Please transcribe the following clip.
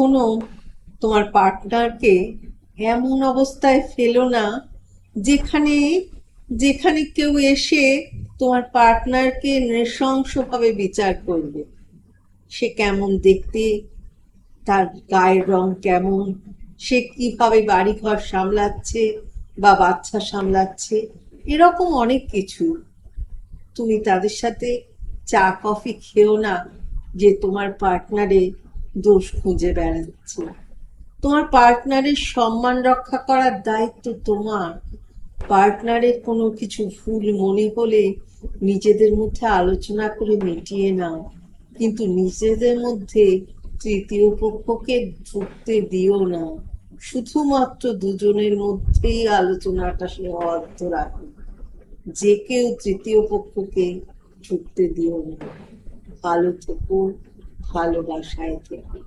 কখনো তোমার পার্টনারকে এমন অবস্থায় ফেলো না যেখানে যেখানে কেউ এসে তোমার পার্টনারকে নৃশংসভাবে বিচার করবে। সে কেমন দেখতে, তার গায়ের রং কেমন, সে কীভাবে বাড়িঘর সামলাচ্ছে বা বাচ্চা সামলাচ্ছে, এরকম অনেক কিছু। তুমি তাদের সাথে চা, কফি খেও না যে তোমার পার্টনারে দোষ খুঁজে বেড়াচ্ছে। তোমার পার্টনারের সম্মান রক্ষা করার দায়িত্ব তোমার। পার্টনারের কোনো কিছু ভুল মনে হলে নিজেদের মধ্যে আলোচনা করে মিটিয়ে নাও। কিন্তু নিজেদের মধ্যে তৃতীয় পক্ষকে ঢুকতে দিও না। শুধুমাত্র দুজনের মধ্যেই আলোচনাটা সে সীমাবদ্ধ রাখো। যে কেউ তৃতীয় পক্ষকে ঢুকতে দিও না। ভালো থেকো। ভালোবাসায় থেকো